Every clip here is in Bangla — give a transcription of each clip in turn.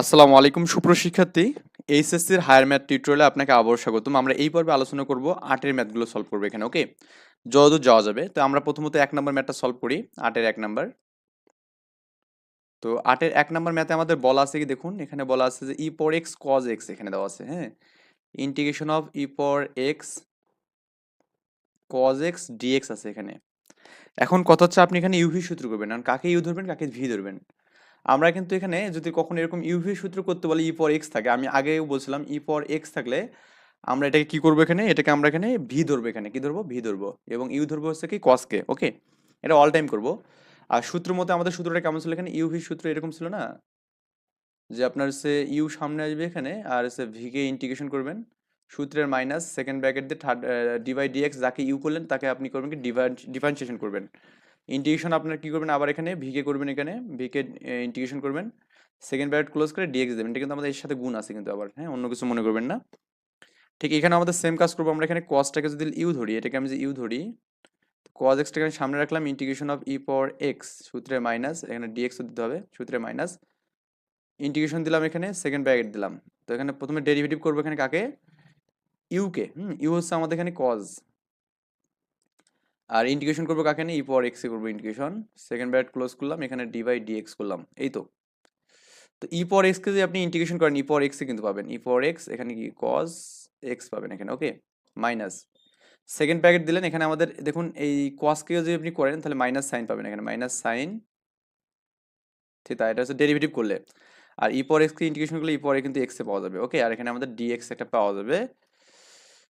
আসসালামু আলাইকুম সুপ্রশিক্ষার্থী এইচএসসির হায়ার ম্যাথ টিউটোরিয়ালে আপনাকে আবার স্বাগতম। আমরা এই পর্বে আলোচনা করব আটের ম্যাথগুলো সলভ করব এখানে, ওকে? যতদূর যাওয়া যাবে। তো আমরা প্রথমত এক নম্বর ম্যাথটা সলভ করি, আটের এক নম্বর। তো আটের এক নম্বর ম্যাথে আমাদের বলা আছে কি, দেখুন, এখানে বলা আছে যে ই পর এক্স কজ এক্স এখানে দেওয়া আছে হ্যাঁ? Integration of e power x cos x dx আছে এখানে। এখন কথা হচ্ছে আপনি এখানে ইউভি সূত্র করবেন। কারণ কাকে ইউ ধরবেন, কাকে ভি ধরবেন। আমরা কিন্তু এখানে যদি কখনো এরকম ইউভি সূত্র করতে বলি ই পর এক্স থাকে, আমি আগেও বলছিলাম ই পর এক্স থাকলে আমরা এটাকে কি করব এখানে? এটাকে আমরা এখানে ভি ধরবো এখানে। কি ধরবো? ভি ধরবো। এবং ইউ ধরবো হচ্ছে কি কসকে ওকে এটা অল টাইম করব। আর সূত্র মতে আমাদের সূত্রটা কেমন ছিল এখানে? ইউভি সূত্র এরকম ছিল না? যে আপনার সে ইউ সামনে আসবে এখানে আর সে ভিকে ইন্টিগ্রেশন করবেন। সূত্রের মাইনাস সেকেন্ড ব্র্যাকেট দিয়ে থার্ড ডিভাই ডিএক্স যাকে ইউ করলেন তাকে আপনি করবেন কি? ডিফারেন্সিয়েশন করবেন। ইন্টিগ্রেশন আপনার কি করবেন? আবার এখানে ভিকে করবেন এখানে। ভিকে ইন্টিগ্রেশন করবেন। সেকেন্ড ব্র্যাকেট ক্লোজ করে ডিএক্স দেবেন। এটা কিন্তু আমাদের এর সাথে গুণ আছে কিন্তু আবার হ্যাঁ? অন্য কিছু মনে করবেন না। ঠিক এখানে আমাদের সেম কাজ করব। আমরা এখানে কসটাকে যদি ইউ ধরি, এটাকে আমি যদি ইউ ধরি কজ এক্সটাকে আমি সামনে রাখলাম integration of e power x সূত্রে মাইনাস এখানে ডিএক্সও দিতে হবে, সূত্রে মাইনাস ইন্টিগ্রেশন দিলাম এখানে সেকেন্ড ব্র্যাকেট দিলাম। তো এখানে প্রথমে ডেরিভেটিভ করব এখানে কাকে? UK hmm? ইউ হচ্ছে আমাদের এখানে কজ আর ইন্টিগ্রেশন করব কাকে নিয়ে? ই এক্সে করব ইন্টিগ্রেশন সেকেন্ড ব্র্যাকেট ক্লোজ করলাম, এখানে ডি বাই করলাম। এই তো। তো ই পর এক্সকে যদি আপনি ইন্টিগ্রেশন করেন ই পর এক্সে কিন্তু পাবেন। ই পর এক্স এখানে কি? কজ এক্স পাবেন এখানে ওকে মাইনাস সেকেন্ড প্যাকেট দিলেন, এখানে আমাদের, দেখুন, এই কসকেও যদি আপনি করেন, তাহলে মাইনাস সাইন পাবেন এখানে। মাইনাস সাইন থিতা এটা হচ্ছে ডেরিভেটিভ করলে। আর ই পর এক্সকে ইন্টিগ্রেশন করলে ই পরে কিন্তু এক্সে পাওয়া যাবে ওকে আর এখানে আমাদের ডি এক্স একটা পাওয়া যাবে।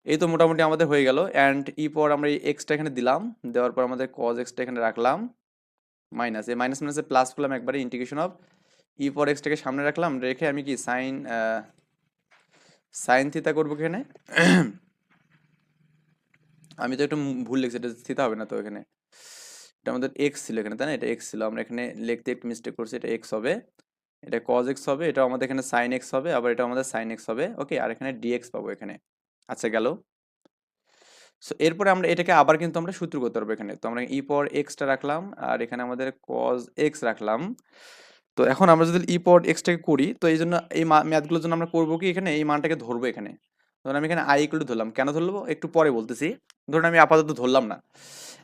এই তো মোটামুটি আমাদের হয়ে গেল। অ্যান্ড ই পর আমরা এই এক্সটা এখানে দিলাম। দেওয়ার পর আমাদের কজ এক্সটা এখানে রাখলাম। মাইনাস এই মাইনাস মাইনাসে প্লাস করলাম একবারে ইন্টিগ্রেশন অফ ই পর এক্সটাকে সামনে রাখলাম। রেখে আমি কি সাইন সাইন থিতা করব এখানে? আমি তো একটু ভুল লিখছি, এটা থিতা হবে না তো এখানে। এটা আমাদের এক্স ছিল এখানে, তাই না? এটা এক্স ছিল। আমরা এখানে লিখতে একটু মিস্টেক করছি, এটা এক্স হবে। এটা কজ এক্স হবে এটা আমাদের এখানে সাইন এক্স হবে, আবার এটা আমাদের সাইন এক্স হবে। ওকে আর এখানে ডিএক্স পাবো এখানে। আচ্ছা গেল। সো এরপরে আমরা, এটাকে আবার কিন্তু আমরা সূত্র করতে পারব এখানে। তো আমরা ই পর এক্সটা রাখলাম, আর এখানে আমাদের কজ এক্স রাখলাম। তো এখন আমরা যদি ই পর এক্সটাকে করি, তো এই জন্য এই ম্যাথগুলোর জন্য আমরা করব কি এখানে? এই মানটাকে ধরবো এখানে। ধরুন আমি এখানে আই ইকুয়াল ধরলাম। কেন ধরবো একটু পরে বলতেছি। ধরুন আমি আপাতত ধরলাম না।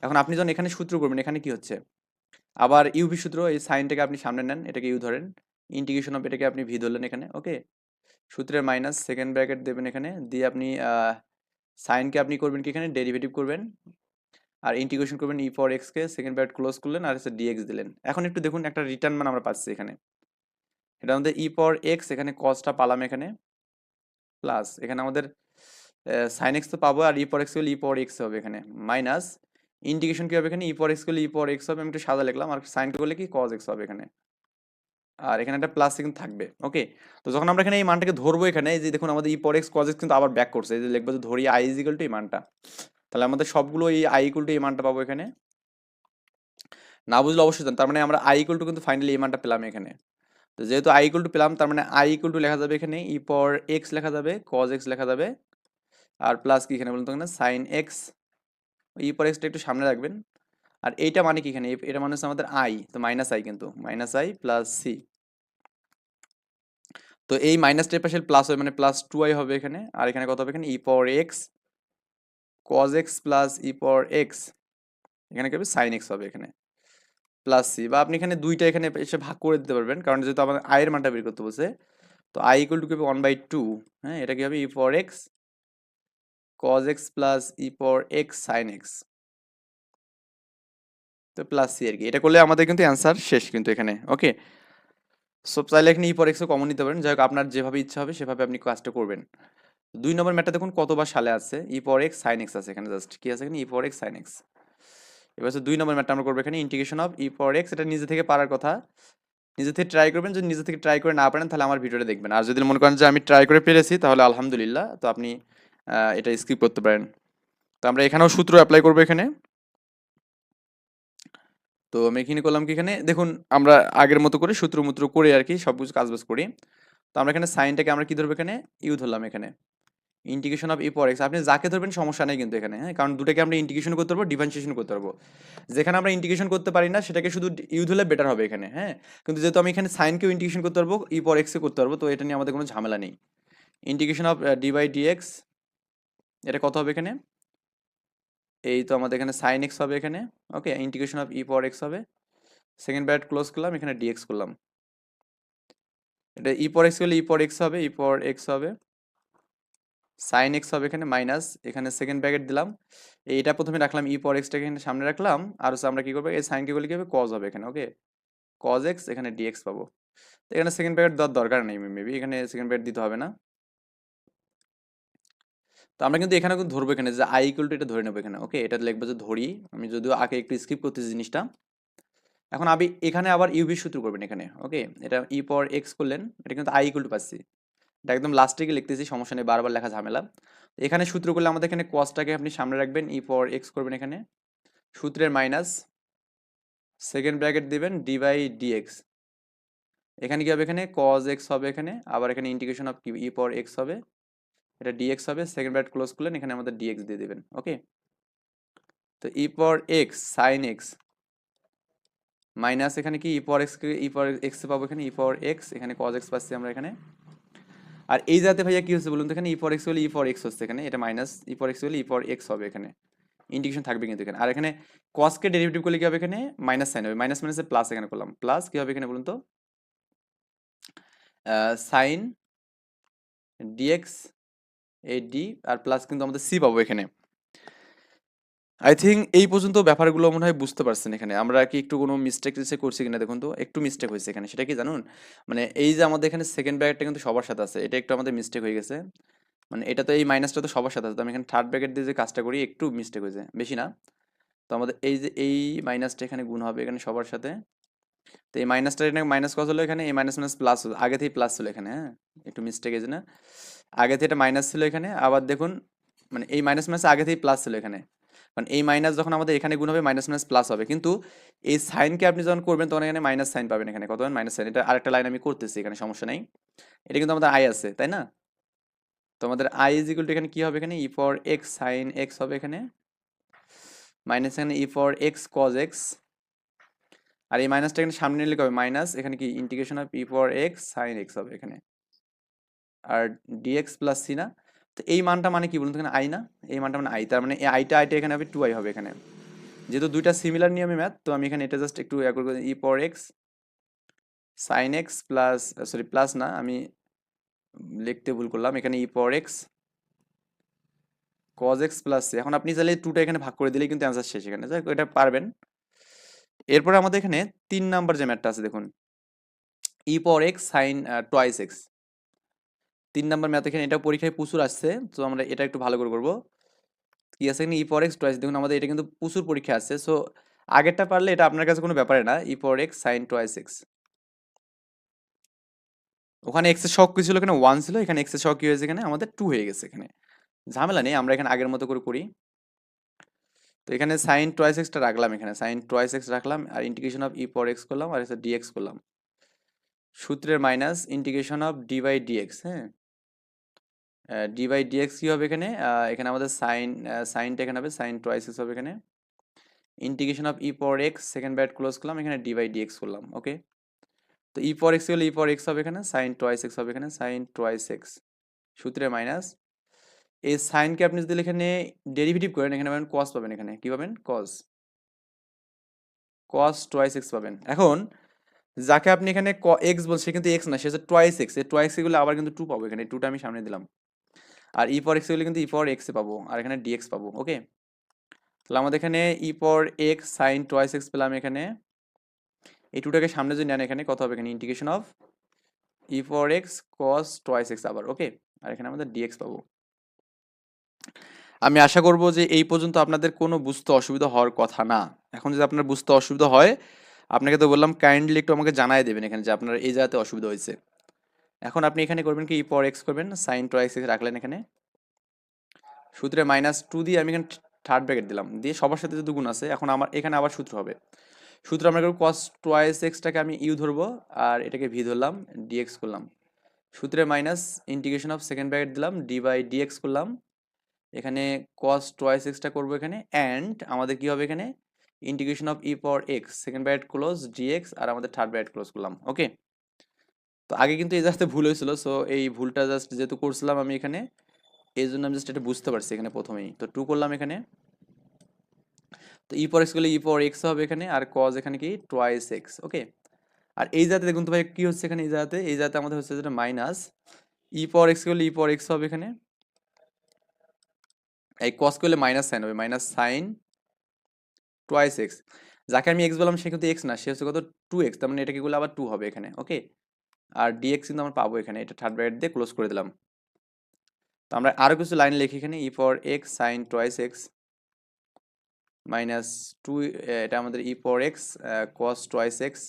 এখন আপনি যখন এখানে সূত্র করবেন, এখানে কি হচ্ছে? আবার ইউভি সূত্র, এই সাইনটাকে আপনি সামনে নেন, এটাকে ইউ ধরেন। ইন্টিগ্রেশন অফ এটাকে আপনি ভি ধরলেন এখানে ওকে সূত্রের মাইনাস সেকেন্ড ব্র্যাকেট দেবেন এখানে। দিয়ে আপনি সাইনকে আপনি করবেন কি এখানে? ডেরিভেটিভ করবেন। আর ইন্টিগ্রেশন করবেন ই ফর এক্সকে সেকেন্ড ব্র্যাকেট ক্লোজ করলেন আর হচ্ছে ডিএক্স দিলেন। এখন একটু দেখুন, একটা রিটার্ন মান আমরা পাচ্ছি এখানে। এটা আমাদের ই পর এক্স এখানে কসটা পালাম এখানে। প্লাস এখানে আমাদের সাইন এক্স তো পাবো আর ই পর এক্স ই পর এক্স হবে এখানে। মাইনাস ইন্টিগ্রেশন কি হবে এখানে? ই পর এক্স ই পর এক্স হবে। আমি একটু সাদা লিখলাম। আর সাইন করলে কি? কজ এক্স হবে এখানে। আর এখানে একটা প্লাস কিন্তু থাকবে ওকে তো যখন আমরা এখানে এই মানটাকে ধরবো এখানে যে দেখুন আমাদের ই পর এক্স কজ কিন্তু আবার ব্যাক করছে, এই যে লিখব যে ধরি আই ইজিক্যাল টু এই মানটা, তাহলে আমাদের সবগুলো এই আই ইকুয়াল টু এই মানটা পাবো এখানে। না বুঝলে অবশ্যই তার মানে আমরা আই ইকুয়াল টু কিন্তু ফাইনালি এই মানটা পেলাম এখানে। তো যেহেতু আই ইকুয়াল টু পেলাম, তার মানে আই ইকুয়াল টু লেখা যাবে এখানে ই পর এক্স লেখা যাবে কজ এক্স লেখা যাবে। আর প্লাস কি এখানে বলুন তো সাইন এক্স ই পর এক্সটা একটু সামনে রাখবেন। আর এইটা মানে কি এখানে এটা মানে হচ্ছে আমাদের আই তো মাইনাস আই কিন্তু মাইনাস আই প্লাস সি তো এই মাইনাস টের পাশে প্লাস হবে মানে প্লাস টু আই হবে এখানে। আর এখানে কত হবে এখানে? E power x cos x plus e power x এখানে কি হবে? সাইন এক্স হবে এখানে। প্লাস সি বা আপনি এখানে দুইটা এখানে এসে ভাগ করে দিতে পারবেন, কারণ যেহেতু আমাদের আয়ের মানটা বের করতে বলছে, তো আই ইকুয়াল টু কি হবে? ওয়ান বাই টু হ্যাঁ এটা কি হবে? E power x cos x plus e power x sine x তো প্লাস সি আর কি। এটা করলে আমাদের কিন্তু অ্যান্সার শেষ কিন্তু এখানে। ওকে সো চাইলে এখানে ই পর কমন নিতে পারেন। যাই হোক, আপনার যেভাবে ইচ্ছা হবে, সেভাবে আপনি কাজটা করবেন। দুই নম্বর ম্যাটটা দেখুন, কতবার সালে আছে। ই পর এক্স সাইন এক্স আছে এখানে, জাস্ট কি আছে এখানে? E power x sine x এবার হচ্ছে দুই নম্বর ম্যাটটা আমরা করব এখানে integration of e power x এটা নিজে থেকে পারার কথা। নিজে থেকে ট্রাই করবেন, যদি নিজে থেকে ট্রাই করে না পারেন, তাহলে আমার ভিডিওটা দেখবেন। আর যদি মনে করেন যে আমি ট্রাই করে পেরেছি, তাহলে আলহামদুলিল্লাহ, তো আপনি এটা স্কিপ করতে পারেন। তো আমরা এখানেও সূত্র অ্যাপ্লাই করব এখানে। তো আমি এখানে করলাম কি এখানে? দেখুন, আমরা আগের মতো করে সূত্র মুত্র করে আর কি সব কিছু কাজবাজ করি। তো আমরা এখানে সাইনটাকে আমরা কি ধরবো এখানে? ইউ ধরলাম এখানে। Integration of e power x আপনি যাকে ধরবেন সমস্যা নেই কিন্তু এখানে হ্যাঁ? কারণ দুটাকে আমরা ইন্টিগ্রেশন করতে পারব ডিফারেন্সিয়েশন করতে পারব। যেখানে আমরা ইন্টিগ্রেশন করতে পারি না, সেটাকে শুধু ইউ ধরলে বেটার হবে এখানে হ্যাঁ? কিন্তু যেহেতু আমি এখানে সাইনকেও ইন্টিগ্রেশন করতে পারব ই পাওয়ার এক্সে করতে পারব, তো এটা নিয়ে আমাদের কোনো ঝামেলা নেই। Integration of d by d x এটা কত হবে এখানে? এই তো আমাদের এখানে সাইন এক্স হবে এখানে okay integration of e power x হবে। সেকেন্ড ব্র্যাকেট ক্লোজ করলাম, এখানে ডিএক্স করলাম। এটা ই পাওয়ার এক্স করলে ই পাওয়ার এক্স হবে ই পাওয়ার এক্স হবে। সাইন এক্স হবে এখানে মাইনাস এখানে সেকেন্ড ব্র্যাকেট দিলাম। এইটা প্রথমে রাখলাম ই পাওয়ার এক্সটাকে এখানে সামনে রাখলাম, আর হচ্ছে আমরা কী করব, এই সাইনকে করলে কি হবে? কজ হবে এখানে ওকে কজ এক্স এখানে ডিএক্স পাবো। এখানে সেকেন্ড ব্র্যাকেট দেওয়ার দরকার নেই মেবি এখানে সেকেন্ড ব্র্যাকেট দিতে হবে না। তো আমরা কিন্তু এখানে কিন্তু ধরবো এখানে যে আই ইকুয়াল টু এটা ধরে নেব এখানে ওকে এটা লিখব যে ধরি, আমি যদিও আগে একটু স্কিপ করতেছি জিনিসটা। এখন আপনি এখানে আবার ইউবি সূত্র করবেন এখানে ওকে এটা ই পর এক্স করলেন, এটা কিন্তু আই ইকুয়াল টু পাচ্ছি। এটা একদম লাস্টে গিয়ে লিখতেছি, সমস্যা নেই, বারবার লেখা ঝামেলা। এখানে সূত্র করলে আমাদের এখানে কসটাকে আপনি সামনে রাখবেন ই পর এক্স করবেন এখানে। সূত্রের মাইনাস সেকেন্ড ব্র্যাকেট দিবেন ডি বাই ডিএক্স এখানে কি হবে এখানে? কজ এক্স হবে এখানে, আবার এখানে ইন্টিগ্রেশন অফ কি ই পর এক্স হবে। এটা ডিএক্স হবে সেকেন্ড ব্র্যাকেট ক্লোজ করলেন, এখানে আমাদের ডিএক্স দিয়ে দেবেন ওকে তো e power x sine x minus এখানে কি ই পাওয়ার এক্স ই পাওয়ার এক্স পাবো এখানে? ই পাওয়ার এক্স এখানে কজ এক্স পাচ্ছি আমরা এখানে। আর এই যাতে ভাইয়া কি হচ্ছে বলুন তো এখানে? ই পাওয়ার এক্স হলে ই পাওয়ার এক্স হচ্ছে এখানে, এটা মাইনাস ই পাওয়ার এক্স হলে ই পাওয়ার এক্স হবে এখানে। ইন্ডিকেশন থাকবে কিন্তু এখানে। আর এখানে কসকে ডেরিভেটিভ করলে কি হবে এখানে? মাইনাস সাইন হবে। মাইনাস মাইনাসে প্লাস এখানে করলাম। প্লাস কী হবে এখানে বলুন তো? সাইন ডিএক্স এ ডি আর প্লাস কিন্তু আমাদের সি পাবো এখানে। আই থিঙ্ক এই পর্যন্ত ব্যাপারগুলো মনে হয় বুঝতে পারছেন এখানে। আমরা কি একটু কোনো মিস্টেক টিস্টেক করছি কিনা দেখুন তো? একটু মিস্টেক হয়েছে এখানে। সেটা কি জানুন? মানে এই যে আমাদের এখানে সেকেন্ড ব্র্যাকেটটা কিন্তু সবার সাথে আছে। এটা একটু আমাদের মিস্টেক হয়ে গেছে। মানে এটা তো এই মাইনাসটা তো সবার সাথে আছে। আমি এখানে থার্ড ব্র্যাকেট দিয়ে যে কাজটা করি, একটু মিস্টেক হয়েছে। বেশি না। তো আমাদের এই যে এই মাইনাসটা এখানে গুণ হবে এখানে সবার সাথে। তো এই মাইনাসটা এখানে মাইনাস কত হলো এখানে, এই মাইনাস মাইনাস প্লাস হলো। আগে থেকে প্লাস ছিল এখানে হ্যাঁ? একটু মিস্টেক এই না? আগে থেকে এটা মাইনাস ছিল এখানে, আবার দেখুন মানে এই মাইনাস মাইনাস আগে থেকে প্লাস ছিল এখানে। কারণ এই মাইনাস যখন আমাদের এখানে গুণ হবে মাইনাস মাইনাস প্লাস হবে। কিন্তু এই সাইনকে আপনি যখন করবেন, তখন এখানে মাইনাস সাইন পাবেন এখানে। কত? মাইনাস সাইন এটা আরেকটা লাইন আমি করতেছি, এখানে সমস্যা নেই। এটা কিন্তু আমাদের আই আছে, তাই না? তো আমাদের আই ইজ ইকুয়াল টু এখানে কি হবে এখানে? E power x sine x হবে এখানে। মাইনাস এখানে e power x cos x আর এই মাইনাসটা এখানে সামনে নিলে হবে? মাইনাস এখানে কি? Integration of e power x sine x হবে এখানে। আর ডিএক্স প্লাস সি না, তো এই মানটা মানে কি বলুন তো এখানে? আই না? এই মানটা মানে আই তার মানে আইটা আইটা এখানে হবে টু আই হবে এখানে। যেহেতু দুইটা সিমিলার নিয়মে ম্যাথ তো আমি এখানে এটা জাস্ট একটু e power x sine x plus sorry plus না, আমি লিখতে ভুল করলাম, এখানে e power x cos x plus C এখন আপনি চাইলে টুটা এখানে ভাগ করে দিলেই কিন্তু অ্যান্সার শেষ এখানে, যাই এটা পারবেন। এরপরে আমাদের এখানে তিন নাম্বার যে ম্যাথটা আছে দেখুন e power x sine twice x তিন নাম্বার ম্যাথ এখানে এটা পরীক্ষায় প্রচুর আসছে, তো আমরা এটা একটু ভালো করে করব। কি আছে এখানে ই পর এক্স টোয়াইস দেখুন আমাদের এটা কিন্তু প্রচুর পরীক্ষা আছে সো আগেরটা পারলে এটা আপনার কাছে কোনো ব্যাপারে না e x sine twice x ওখানে এক্সের শখ কি ছিল এখানে? ওয়ান ছিল, এখানে এক্সের শখ কি হয়েছে এখানে? আমাদের টু হয়ে গেছে এখানে। ঝামেলা নেই, আমরা এখানে আগের মতো করে করি। তো এখানে সাইন টোয়াইস এক্সটা রাখলাম এখানে সাইন টোয়াইস এক্স রাখলাম, আর integration of e power x করলাম, আর এখানে ডিএক্স করলাম। সূত্রের minus integration of d by d x হ্যাঁ? ডি বাই ডিএক্স কী হবে এখানে? এখানে আমাদের সাইন সাইনটা এখানে হবে সাইন টোয়াইস এক্স হবে এখানে। Integration of e power x second bracket close করলাম, এখানে ডি বাই ডিএক্স করলাম ওকে তো ই পর এক্স হলে? ই পর এক্স হবে এখানে সাইন টোয়াইস এক্স হবে এখানে সাইন টোয়াইস এক্স সূত্রে মাইনাস এই সাইনকে আপনি যদি এখানে ডেরিভেটিভ করেন, এখানে পাবেন কস পাবেন এখানে, কি পাবেন? কস কস টোয়াইস এক্স পাবেন। এখন, যাকে আপনি এখানে ক এক্স বলছে সে কিন্তু এক্স না, সে হচ্ছে টোয়াইস এক্স এই টোয়াইস এগুলো আবার কিন্তু টু পাবো এখানে টুটা আমি সামনে দিলাম। আর ই পর এক্স এগুলো কিন্তু ই পর এক্স পাবো, আর এখানে ডিএক্স পাবো ওকে তাহলে আমাদের এখানে e power x sine twice x পেলাম এখানে। এই টুটাকে সামনে যদি নেন এখানে, কত হবে এখানে? Integration of e power x cos twice x আবার ওকে আর এখানে আমাদের ডিএক্স পাবো। আমি আশা করব যে এই পর্যন্ত আপনাদের কোনো বুঝতে অসুবিধা হওয়ার কথা না। এখন যদি আপনার বুঝতে অসুবিধা হয়, আপনাকে তো বললাম কাইন্ডলি একটু আমাকে জানাই দেবেন এখানে যে আপনার এই জায়গাতে অসুবিধা হয়েছে। এখন আপনি এখানে করবেন কি ই পর এক্স করবেন সাইন টোয়াইস এক্স রাখলেন এখানে। সূত্রে মাইনাস টু দিয়ে আমি এখানে থার্ড ব্র্যাকেট দিলাম। দিয়ে সবার সাথে যদি গুণ আছে, এখন আমার, এখানে আবার সূত্র হবে। সূত্র আমরা করব কস টোয়াইস এক্সটাকে আমি ইউ ধরবো, আর এটাকে ভি ধরলাম ডিএক্স করলাম। সূত্রে minus integration of second bracket দিলাম ডি বাই ডিএক্স করলাম। এখানে কস টোয়াইস এক্সটা করব এখানে অ্যান্ড আমাদের কি হবে এখানে? Integration of e power x second bracket close d x আর আমাদের থার্ড ব্র্যাকেট ক্লোজ করলাম। ওকে তো আগে কিন্তু এই জাস্টে ভুল হয়েছিল সো এই ভুলটা জাস্ট যেহেতু করছিলাম আমি এখানে, এই জন্য আমি জাস্ট এটা বুঝতে পারছি এখানে প্রথমেই। তো টু করলাম এখানে। তো ই পর এক্স করলে ই পর এক্স হবে এখানে, আর কজ এখানে কি? টোয়াইস এক্স ওকে আর এই জাতে দেখুন তো ভাই, কী হচ্ছে এখানে এই জাতে এই জাতে আমাদের হচ্ছে যেটা মাইনাস ই পর এক্স করলে ই পর এক্স হবে এখানে। এই কস করলে মাইনাস সাইন হবে মাইনাস সাইন টোয়াইস এক্স যাকে আমি এক্স বললাম, সে কিন্তু এক্স না, সে হচ্ছে কত? টু এক্স তার মানে এটা কি করলে আবার টু হবে এখানে ওকে আর ডিএক্স কিন্তু আমরা পাবো এখানে, এটা থার্ড ব্র্যাকেট দিয়ে ক্লোজ করে দিলাম। তো আমরা আরও কিছু লাইন লিখি এখানে e power x sine twice x minus two এটা আমাদের e power x cos twice x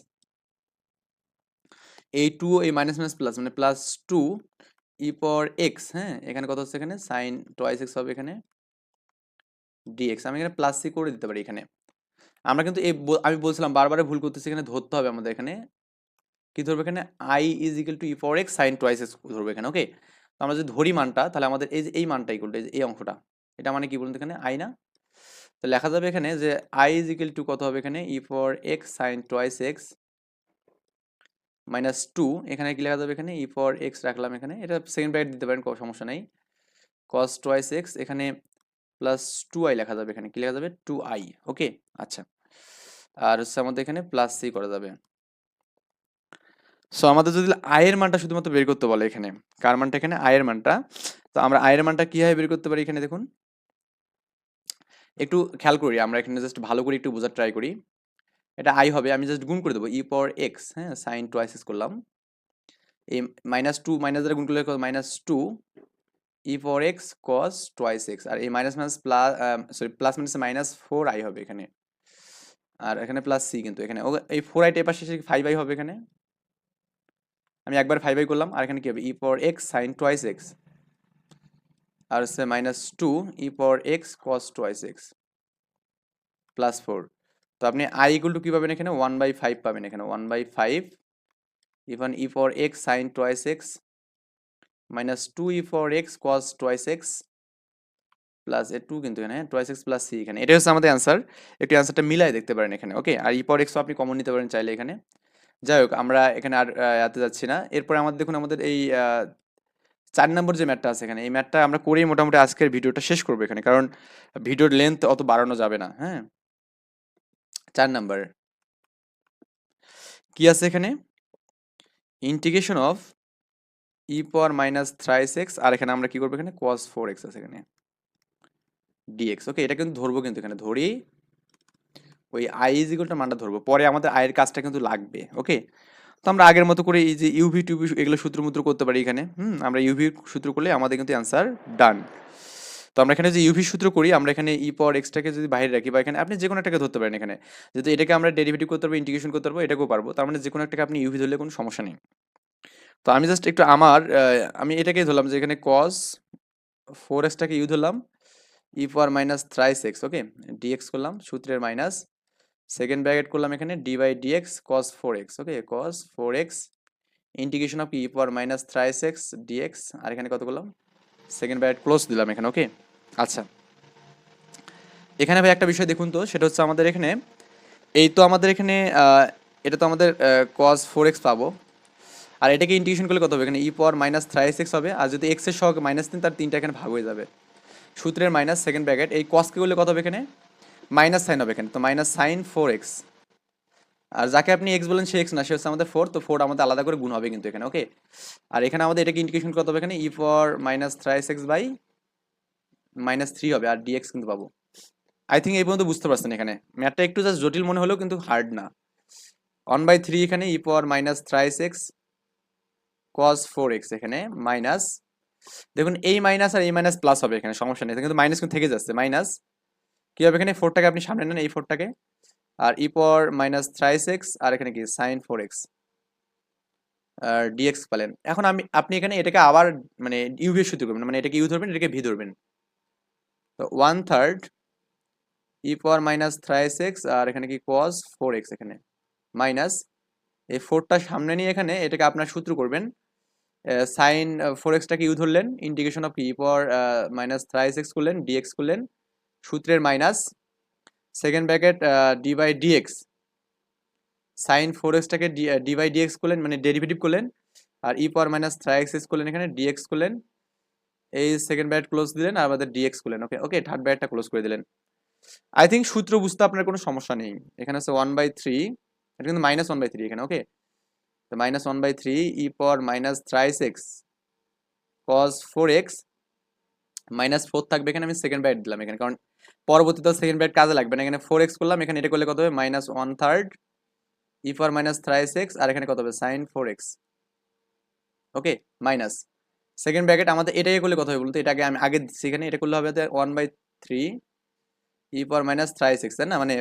এই টু এই মাইনাস মাইনাস প্লাস মানে plus two e power x হ্যাঁ? এখানে কত হচ্ছে এখানে? সাইন টোয়াইস এক্স হবে এখানে। ডিএক্স আমি এখানে প্লাস সি করে দিতে পারি এখানে। আমরা কিন্তু এই আমি বলছিলাম বারবার ভুল করতেছি, এখানে ধরতে হবে আমাদের এখানে। কি ধরবে এখানে? I is equal to e power x sine twice x ধরবে এখানে ওকে তো আমরা যদি ধরি মানটা, তাহলে আমাদের এই যে, এই মানটা ইকুয়াল টু এই অংশটা, এটা মানে কি বলুন এখানে? আই না? তো লেখা যাবে এখানে যে আই ইজ ইকুয়াল টু কত হবে এখানে? E power x sine twice x minus two এখানে কি লেখা যাবে এখানে? ই ফর এক্স রাখলাম এখানে, এটা সেকেন্ড ব্র্যাকেট দিতে পারেন কোনো সমস্যা নেই। কস টোয়াইস এক্স এখানে প্লাস টু আই লেখা যাবে এখানে, কি লেখা যাবে? টু আই ওকে আচ্ছা। আর হচ্ছে আমাদের এখানে প্লাস সি করা যাবে। সো আমাদের যদি আয়ের মানটা শুধুমাত্র বের করতে বলে এখানে, কার মানটা এখানে? আয়ের মানটা। তো আমরা আয়ের মানটা কীভাবে বের করতে পারি এখানে দেখুন? একটু খেয়াল করি, আমরা এখানে জাস্ট ভালো করে একটু বোঝার ট্রাই করি। এটা আই হবে, আমি জাস্ট গুণ করে দেবো ই পর এক্স হ্যাঁ সাইন টোয়াইস এক্স করলাম। এই মাইনাস টু মাইনাস দ্বারা গুণ করলে minus two e power x cos twice x আর এই minus minus plus sorry plus minus minus four I হবে এখানে। আর এখানে প্লাস সি কিন্তু এখানে। ও, এই ফোর আইটা এপাশে ফাইভ আই হবে এখানে। আমি একবার ফাইভ আই করলাম, আর এখানে কী হবে? E power x sine twice x আর হচ্ছে minus two e power x cos twice x plus four তো আপনি আই ইকুয়াল টু কী পাবেন এখানে? ওয়ান বাই ফাইভ পাবেন এখানে। One by five even e power x sine twice x minus two e power x cos twice x plus A two কিন্তু এখানে টোয়াইস এক্স প্লাস সি এখানে। এটাই হচ্ছে আমাদের অ্যান্সার একটু অ্যান্সারটা মিলাই দেখতে পারেন এখানে ওকে আর ই পর এক্সও আপনি কমন নিতে পারেন চাইলে এখানে। যাই হোক আমরা এখানে আর এতে যাচ্ছি না। এরপরে আমাদের, দেখুন, আমাদের এই চার নম্বর যে ম্যাটটা আছে এখানে, এই ম্যাটটা আমরা করেই মোটামুটি আজকের ভিডিওটা শেষ করব এখানে। কারণ ভিডিওর লেন্থ অত বাড়ানো যাবে না হ্যাঁ? চার নাম্বার। কি আছে এখানে? Integration of e power minus thrice x আর এখানে আমরা কি করব এখানে? কস ফোর এক্স আছে এখানে। ডিএক্স ওকে এটা কিন্তু ধরবো কিন্তু এখানে, ধরি ওই আই ইজ ইকুয়ালটা মানটা ধরবো। পরে আমাদের আয়ের কাজটা কিন্তু লাগবে ওকে তো আমরা আগের মতো করে এই যে ইউভি টুভি এগুলো সূত্র মুদ্র করতে পারি এখানে, হুম? আমরা ইউভি সূত্র করলে আমাদের কিন্তু অ্যান্সার ডান তো আমরা এখানে যে ইউভি সূত্র করি, আমরা এখানে ই পাওয়ার এক্সটাকে যদি বাইরে রাখি বা এখানে আপনি যে কোনো একটাকে ধরতে পারেন এখানে। যদি এটাকে আমরা ডেরিভেটিভ করতে পারব ইন্টিগ্রেশন করতে পারব, এটাকেও পারব। তার মানে যে কোনো একটাকে আপনি ইউভি ধরলে কোনো সমস্যা নেই। তো আমি জাস্ট একটু আমার আমি এটাকেই ধরলাম যে এখানে কস ফোর এক্সটাকে ইউ ধরলাম e power minus thrice x okay d x করলাম, সূত্রের মাইনাস সেকেন্ড ব্র্যাকেট করলাম এখানে d by d x cos four x okay cos four x integration of e power minus thrice x d x আর এখানে কত করলাম? সেকেন্ড ব্র্যাকেট ক্লোজ দিলাম এখানে ওকে আচ্ছা। এখানে ভাই একটা বিষয় দেখুন তো, সেটা হচ্ছে আমাদের এখানে, এই তো আমাদের এখানে এটা তো আমাদের কস ফোর এক্স পাবো। আর এটাকে ইন্টিগ্রেশন করলে কত হবে? এখানে e power minus thrice x হবে, আর যদি এক্সের সহগ মাইনাস তিন, তার তিনটা এখানে ভাগ হয়ে যাবে। সূত্রের মাইনাস সেকেন্ড ব্র্যাকেট এই কসকে করলে কত হবে এখানে? মাইনাস সাইন হবে এখানে, তো মাইনাস সাইন ফোর এক্স। আর যাকে আপনি এক্স বলেন সে এক্স না, সে হচ্ছে আমাদের ফোর, তো ফোর আমাদের আলাদা করে গুণ হবে কিন্তু এখানে, ওকে? আর এখানে আমাদের এটাকে ইন্টিগ্রেশন কত হবে এখানে? E power minus thrice x by minus three হবে, আর ডিএক্স কিন্তু পাবো। আই থিঙ্ক এই পর্যন্ত বুঝতে পারছেন এখানে। ম্যাথটা একটু জাস্ট জটিল মনে হলেও কিন্তু হার্ড না। ওয়ান বাই থ্রি এখানে e power minus thrice x cos four x এখানে মাইনাস দেখুন, এই মাইনাস আর এই মাইনাস প্লাস হবে এখানে, সমস্যা নেই, কিন্তু মাইনাস কিন্তু থেকে যাচ্ছে মাইনাস কি হবে এখানে? ফোরটাকে আপনি সামনে নেন, এই ফোরটাকে আর ই পর মাইনাস থ্রাইস এক্স আর এখানে কি? সাইন ফোর এক্স আর ডিএক্স পেলেন। এখন আমি, আপনি এখানে এটাকে আবার মানে ইউ এর সূত্র করবেন। মানে এটাকে ইউ ধরবেন, এটাকে ভি ধরবেন। তো one third e power minus thrice x আর এখানে কি? কস ফোর এক্স এখানে। মাইনাস এই ফোরটা সামনে নিয়ে এখানে এটাকে আপনার সূত্র করবেন। সাইন ফোর এক্সটাকে ইউ ধরলেন। Integration of e power minus thrice x করলেন ডিএক্স করলেন। সূত্রের minus second bracket d by d x sine four এক্সটাকে d by dx করলেন মানে ডেরিভেটিভ করলেন, আর ই পাওয়ার মাইনাস থ্রাই এক্স করলেন এখানে ডিএক্স করলেন, এই সেকেন্ড ব্যাট ক্লোজ দিলেন, আর আমাদের ডিএক্স করলেন ওকে ওকে থার্ড ব্যাটটা ক্লোজ করে দিলেন। আই থিঙ্ক সূত্র বুঝতে আপনার কোনো সমস্যা নেই। এখানে আছে ওয়ান বাই থ্রি এটা কিন্তু মাইনাস ওয়ান বাই থ্রি এখানে ওকে তো minus one by three e power minus thrice x cos four x minus four থাকবে এখানে, আমি সেকেন্ড ব্যাট দিলাম এখানে, কারণ পরবর্তীতে সেকেন্ড ব্যাট কাজে লাগবে না। এখানে ফোর এক্স করলাম, এখানে এটা করলে কত হবে? Minus one third e power minus thrice x আর এখানে কত হবে? Sine four x okay minus second bracket আমাদের এটাই করলে কত হবে বলতো? এটাকে আমি আগে দিচ্ছি এখানে, এটা করলে হবে one by three e power minus thrice x তাই না? মানে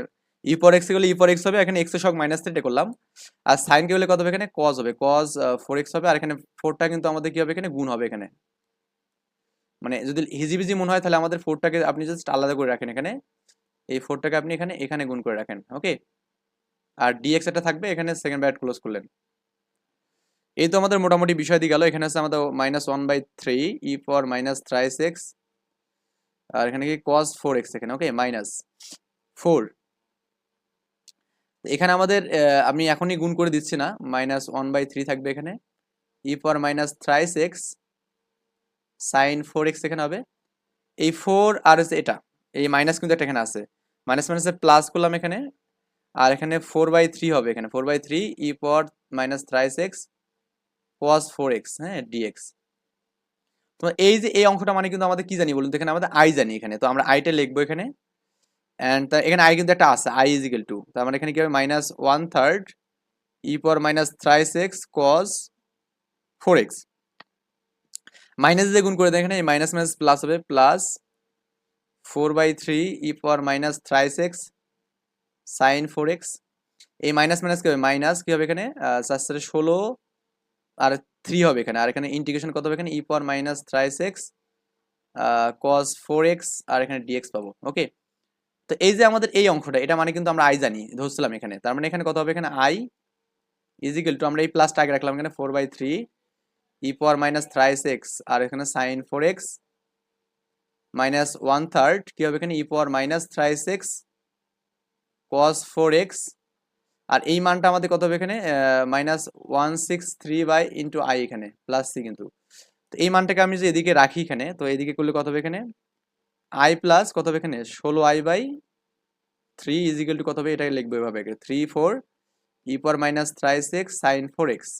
ই পর এক্স করলে ই পর এক্স হবে, এখানে এক্স সব মাইনাস থ্রি করলাম। আর সাইন কে হলে কত হবে এখানে? কজ হবে। কজ ফোর এক্স হবে, আর এখানে ফোরটা কিন্তু আমাদের কি হবে? এখানে গুণ হবে এখানে। মানে যদি হিজিবিজি মনে হয় তাহলে আমাদের ফোরটাকে আপনি জাস্ট আলাদা করে রাখেন এখানে। এই ফোরটাকে আপনি এখানে এখানে গুণ করে রাখেন ওকে আর ডিএক্স একটা থাকবে, এখানে সেকেন্ড ব্র্যাকেট ক্লোজ করলেন। এই তো আমাদের মোটামুটি বিষয় দিয়ে গেল। এখানে আছে আমাদের minus one by three e power minus thrice x আর এখানে কি কস ফোর এক্স এখানে ওকে মাইনাস ফোর এখানে আমাদের আমি এখনই গুণ করে দিচ্ছি না। মাইনাস ওয়ান বাই থ্রি থাকবে এখানে। E power minus thrice x sine four x এখানে হবে। এই ফোর আর হচ্ছে এটা, এই মাইনাস কিন্তু একটা এখানে আছে। মাইনাস মাইনাসে প্লাস করলাম এখানে, আর এখানে ফোর বাই থ্রি হবে এখানে। Four by three e power minus thrice x cos four x হ্যাঁ dx তো এই যে এই অঙ্কটা মানে কিন্তু আমাদের কি জানি বলুন তো? এখানে আমাদের আই জানি এখানে। তো আমরা i টা লিখব এখানে। এন্ড এখানে আই কিন্তু একটা আছে আই ইজ ইকুয়াল টু তার মানে এখানে কি হবে? Minus one third e power minus thrice x cos four x minus দিয়ে গুণ করে দেন এখানে এই মাইনাস মাইনাস প্লাস হবে plus four by three e power minus thrice x sine four x এই মাইনাস মাইনাস কি হবে? মাইনাস কি হবে এখানে? চার ষোলো আর থ্রি হবে এখানে। আর এখানে ইন্টিগ্রেশন কত হবে এখানে? E power minus thrice x cos four x আর এখানে ডিএক্স পাবো। ওকে তো এই যে আমাদের এই অংশটা, এটা মানে কিন্তু আমরা আই জানি, ধরছিলাম এখানে। তার মানে এখানে কত হবে? এখানে আই ইজিক্যাল টু আমরা এই প্লাসটা আগে রাখলাম এখানে four by three e power minus thrice x আর এখানে sine four x minus one third কি হবে এখানে? E power minus thrice x cos four x আর এই মানটা আমাদের কত হবে এখানে? Minus one six three by into I এখানে প্লাস সি কিন্তু। তো এই মানটাকে আমি যে এদিকে রাখি এখানে, তো এদিকে করলে কত হবে এখানে? আই প্লাস কত হবে এখানে? ষোলো I by three equal to কত হবে? এটাকে লিখব এভাবে three four e power minus thrice x sine four x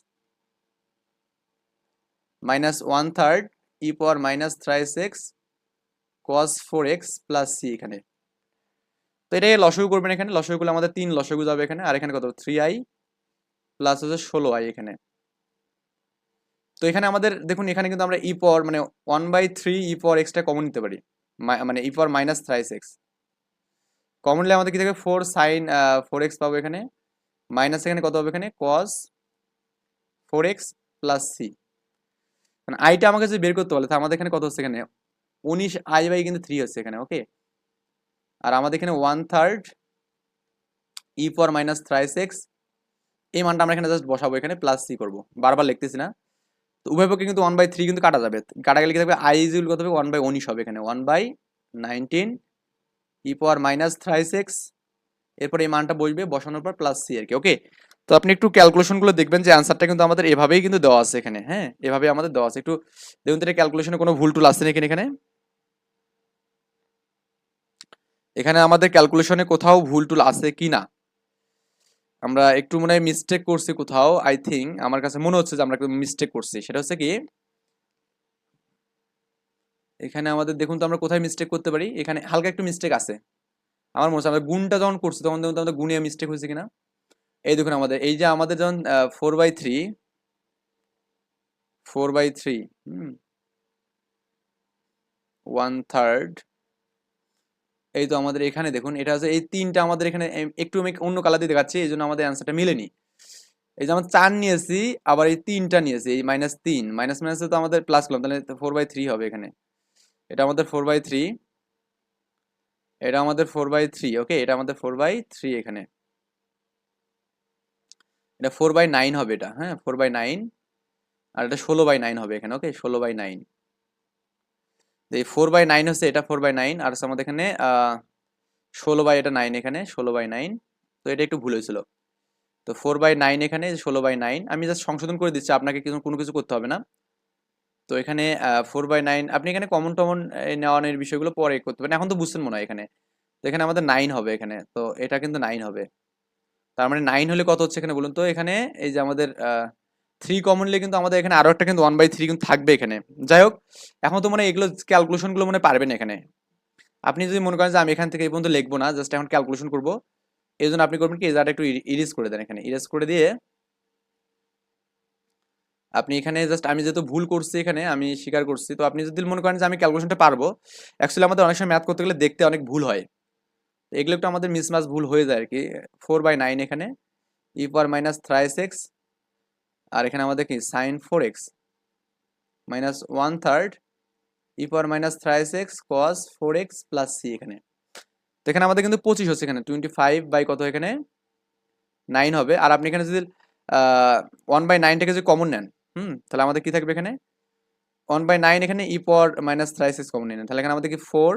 minus one third e power minus thrice x cos four x plus C এখানে। তো এটাকে লসগু করবেন এখানে লসগু করলে আমাদের তিন লসগু যাবে এখানে, আর এখানে কত? থ্রি আই প্লাস হচ্ছে ষোলো আই এখানে। তো এখানে আমাদের, দেখুন এখানে কিন্তু আমরা ই পর মানে ওয়ান বাই থ্রি ই পর এক্সটা কমন নিতে পারি। মানে ই power minus thrice x common নিলে আমাদের কি থাকবে ফোর সাইন ফোর এক্স পাবো এখানে। মাইনাস এখানে কত হবে এখানে? Cos four x plus C. মানে আইটা আমাকে যদি বের করতে বলে তো আমাদের এখানে কত হচ্ছে এখানে? উনিশ আই বাই কিন্তু থ্রি হচ্ছে এখানে ওকে আর আমাদের এখানে one third e power minus thrice x এই মানটা আমরা এখানে জাস্ট বসাবো, এখানে প্লাস সি করব। বারবার লিখতেছি না? তো উভয় পক্ষে কিন্তু ওয়ান বাই থ্রি কিন্তু কাটা যাবে। কাটা গেলে কি থাকবে? আই ইজুল কত হবে? ওয়ান বাই উনিশ হবে এখানে। One by nineteen e power minus thrice x এরপর এই মানটা বসবে, বসানোর পর প্লাস সি আর কি ওকে তো আপনি একটু ক্যালকুলেশনগুলো দেখবেন যে অ্যান্সারটা কিন্তু আমাদের এভাবেই কিন্তু দেওয়া আছে এখানে হ্যাঁ? এভাবে আমাদের দেওয়া আছে। একটু দেখুন তো ক্যালকুলেশনে কোনো ভুল টুল আসছে নাকি এখানে? এখানে আমাদের ক্যালকুলেশনে কোথাও ভুল টুল আছে কি না আমরা একটু মনে হয় মিস্টেক করছি কোথাও আই থিঙ্ক আমার কাছে মনে হচ্ছে যে আমরা একটু মিস্টেক করছি। সেটা হচ্ছে কি? এখানে আমাদের দেখুন তো আমরা কোথায় মিস্টেক করতে পারি? এখানে হালকা একটু মিস্টেক আছে। আমার মনে হচ্ছে আমরা গুণটা যখন করছি তখন দেখুন তো আমাদের গুণে মিস্টেক হয়েছে কিনা? এই দেখুন আমাদের, এই যে আমাদের যখন four by three four by three one third এই তো আমাদের এখানে দেখুন, এটা হচ্ছে এই তিনটা আমাদের এখানে একটু আমি অন্য কালার দিয়ে দেখাচ্ছি, এই জন্য আমাদের অ্যান্সারটা মিলেনি। এই যে আমরা চার নিয়েছি, আবার এই তিনটা নিয়েছি, এই মাইনাস তিন মাইনাস মাইনাসে তো আমাদের প্লাস করলাম, তাহলে ফোর বাই থ্রি হবে এখানে। এটা আমাদের ফোর বাই থ্রি এটা আমাদের ফোর বাই থ্রি ওকে এটা আমাদের ফোর বাই থ্রি এখানে। এটা ফোর বাই নাইন হবে এটা হ্যাঁ? ফোর বাই নাইন আর এটা ষোলো বাই নাইন হবে এখানে ওকে ষোলো বাই নাইন এই ফোর বাই নাইন হচ্ছে এটা ফোর বাই নাইন আর আমাদের এখানে ষোলো বাই এটা নাইন এখানে, ষোলো বাই নাইন তো এটা একটু ভুল হয়েছিল। তো ফোর বাই নাইন এখানে ষোলো বাই নাইন আমি জাস্ট সংশোধন করে দিচ্ছি, আপনাকে কিছু, কোনো কিছু করতে হবে না। তো এখানে ফোর বাই নাইন আপনি এখানে কমন টমন নেওয়ানোর বিষয়গুলো পরে করতে পারেন। এখন তো বুঝছেন মনে হয় এখানে। তো এখানে আমাদের নাইন হবে এখানে, তো এটা কিন্তু নাইন হবে। তার মানে নাইন হলে কত হচ্ছে এখানে বলুন তো? এখানে এই যে আমাদের থ্রি কমনলি কিন্তু আমাদের এখানে আরও একটা কিন্তু ওয়ান বাই থ্রি কিন্তু থাকবে এখানে। যাই হোক, এখন তো মানে এগুলো ক্যালকুলেশনগুলো মনে পারবেন এখানে। আপনি যদি মনে করেন যে আমি এখান থেকে এই পর্যন্ত লিখব না জাস্ট এখন ক্যালকুলেশন করব। এই জন্য আপনি করবেন কি, এই জায়গাটা একটু ইরেজ করে দেন এখানে। ইরেজ করে দিয়ে আপনি এখানে জাস্ট আমি যেহেতু ভুল করছি এখানে, আমি স্বীকার করছি। তো আপনি যদি মনে করেন যে আমি ক্যালকুলেশনটা পারব অ্যাকচুয়ালি আমাদের অনেক সময় ম্যাথ করতে গেলে দেখতে অনেক ভুল হয়। এগুলো একটু আমাদের মিসমাস ভুল হয়ে যায় আর কি ফোর বাই নাইন এখানে e power minus thrice x আর এখানে আমাদের কি? Sine four x minus one third e power minus thrice x cos four x plus C এখানে। তো এখানে আমাদের কিন্তু পঁচিশ হচ্ছে এখানে টোয়েন্টি ফাইভ বাই কত এখানে? নাইন হবে। আর আপনি এখানে যদি ওয়ান বাই নাইনটাকে যদি কমন নেন, হুম, তাহলে আমাদের কি থাকবে এখানে? ওয়ান বাই নাইন এখানে e power minus thrice x common নেন। তাহলে এখানে আমাদের কি? ফোর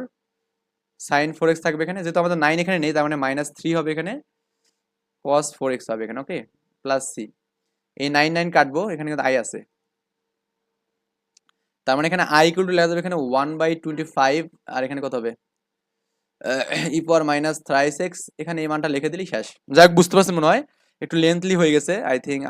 সাইন ফোর এক্স থাকবে এখানে, যেহেতু আমাদের নাইন এখানে নেই, তার মানে মাইনাস থ্রি হবে এখানে কস ফোর এক্স হবে এখানে ওকে প্লাস সি এই নাইন নাইন কাটবো, এখানে কিন্তু আই আছে। তার মানে এখানে আই ইকুয়াল টু লেখা যাবে এখানে ওয়ান বাই টোয়েন্টি ফাইভ আর এখানে কত হবে? E power minus thrice x এখানে এই মানটা লিখে দিলেই শেষ। যাই হোক বুঝতে পারছেন মনে হয়? একটু লেন্থলি হয়ে গেছে আই থিঙ্ক